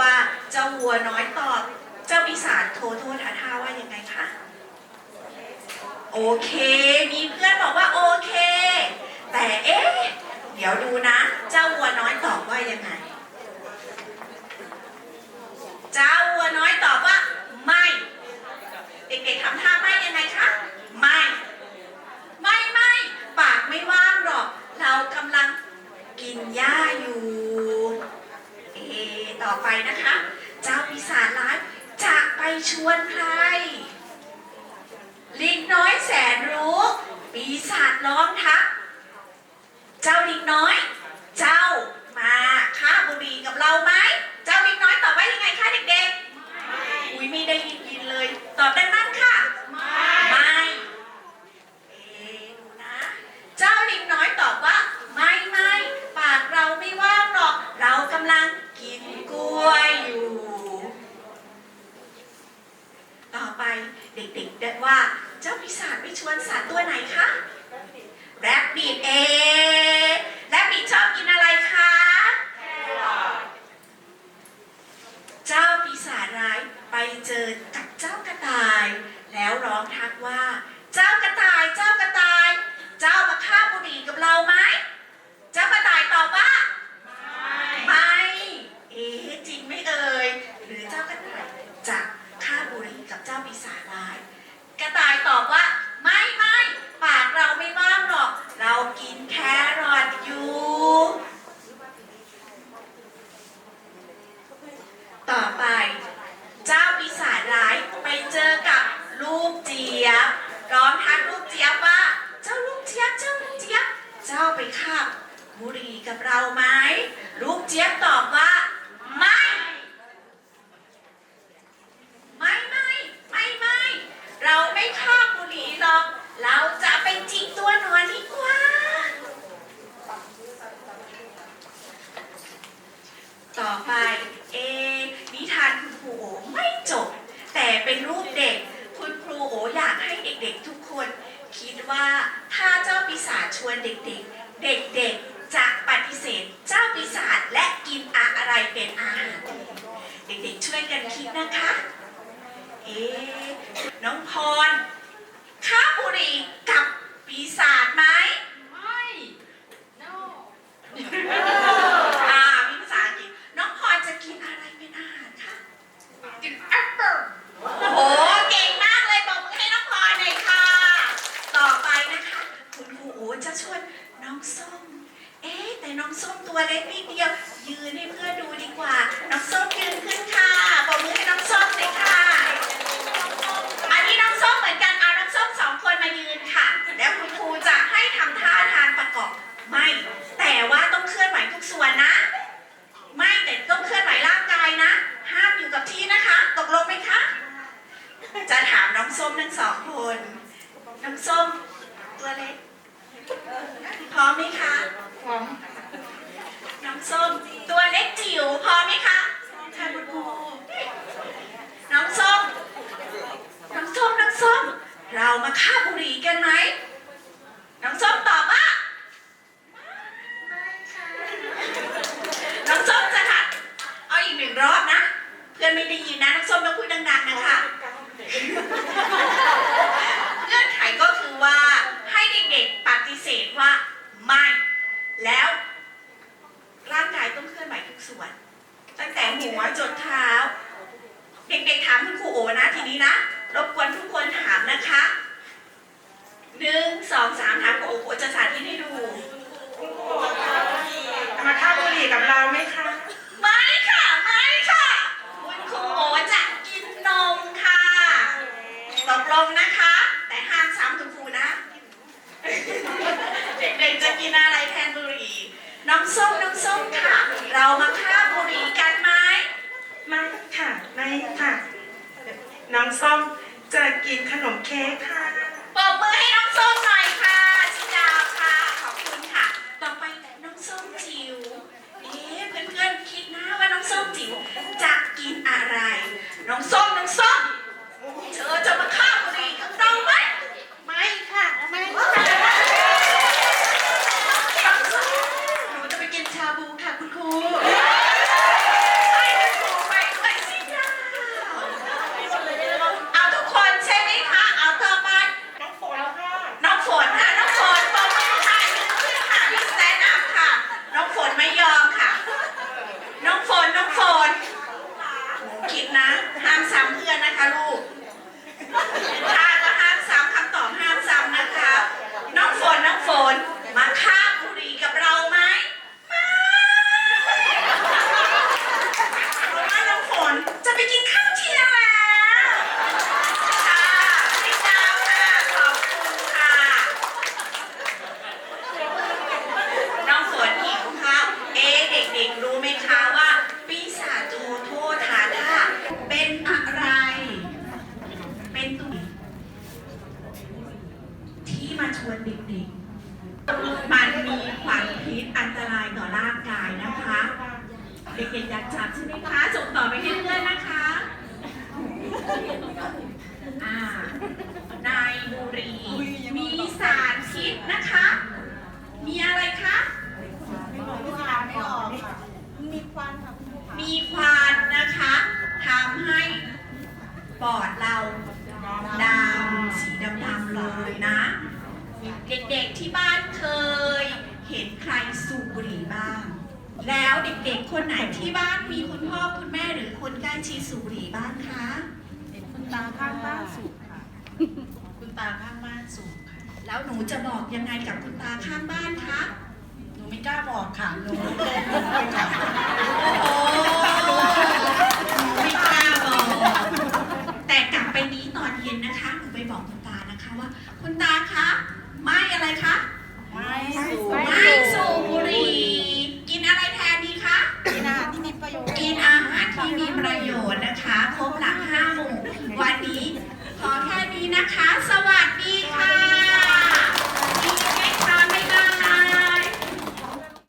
ว่าเจ้าวัวน้อยตอบเจ้าปีศาจโทโทท่าท่าว่ายังไงคะโอเค มีเพื่อนบอกว่าโอเค แต่เอ๊ะ เดี๋ยวดูนะ ทัพ เจ้าดิงน้อย เจ้า ไข้างบุหรี่หรอก เราจะไปจิกตัวนอนดีกว่า ต่อไป เอ นิทานคุณครูโอไม่จบ แต่เป็นรูปเด็ก คุณครูโออยากให้เด็กๆทุกคน คิดว่าถ้าเจ้าปีศาจชวนเด็กๆ เด็กๆ แต่น้องส้มตัวเล็กนิดเดียวยืนให้เพื่อดูดีกว่า น้องส้มยืนขึ้นค่ะปรบมือให้น้องส้มเลยค่ะ อันนี้น้องส้มเหมือนกันเอาน้องส้มสองคนมายืนค่ะ แล้วคุณครูจะให้ทำท่าทางประกอบไม่ แต่ว่าต้องเคลื่อนไหวทุกส่วนนะาฆ่าบุหรี่กันไหมน้องส้มตอบว่าน้องส้มจะค่ะเอาอีกหนึ่งรอบนะ เพื่อนไม่ได้ยินนะน้องส้มต้องพูดดัง ๆ นะคะเงื่อนไขก็คือว่าให้เด็กๆปฏิเสธว่าไม่ แล้วร่างกายต้องเคลื่อนไหวทุกส่วน ตั้งแต่หัวจนเท้า เด็กๆถามคุณครูโอนะทีนี้นะ Okay. อ่าในบุหรี่มีสารพิษนะคะ มีอะไรคะมีควันนะคะทำให้ปอดเราดำสีดำๆเลยนะ เด็กๆที่บ้านเคย เห็นใครสูบบุหรี่บ้าง แล้วเด็กๆคนไหนที่บ้านมีคุณพ่อคุณแม่หรือคนใกล้ชิดสูบบุหรี่บ้างคะคุณ ตาข้างบ้านสูบค่ะ คุณตาข้างบ้านสูบค่ะ แล้วหนูจะบอกยังไงกับคุณตาข้างบ้านคะ หนูไม่กล้าบอกค่ะหนูเดินไปค่ะโอ้ไม่กล้าบอก แต่กลับไปนี้ตอนเย็นนะคะ หนูไปบอกคุณตานะคะว่า คุณตาคะ ไม่อะไรคะ ไม่สูบไม่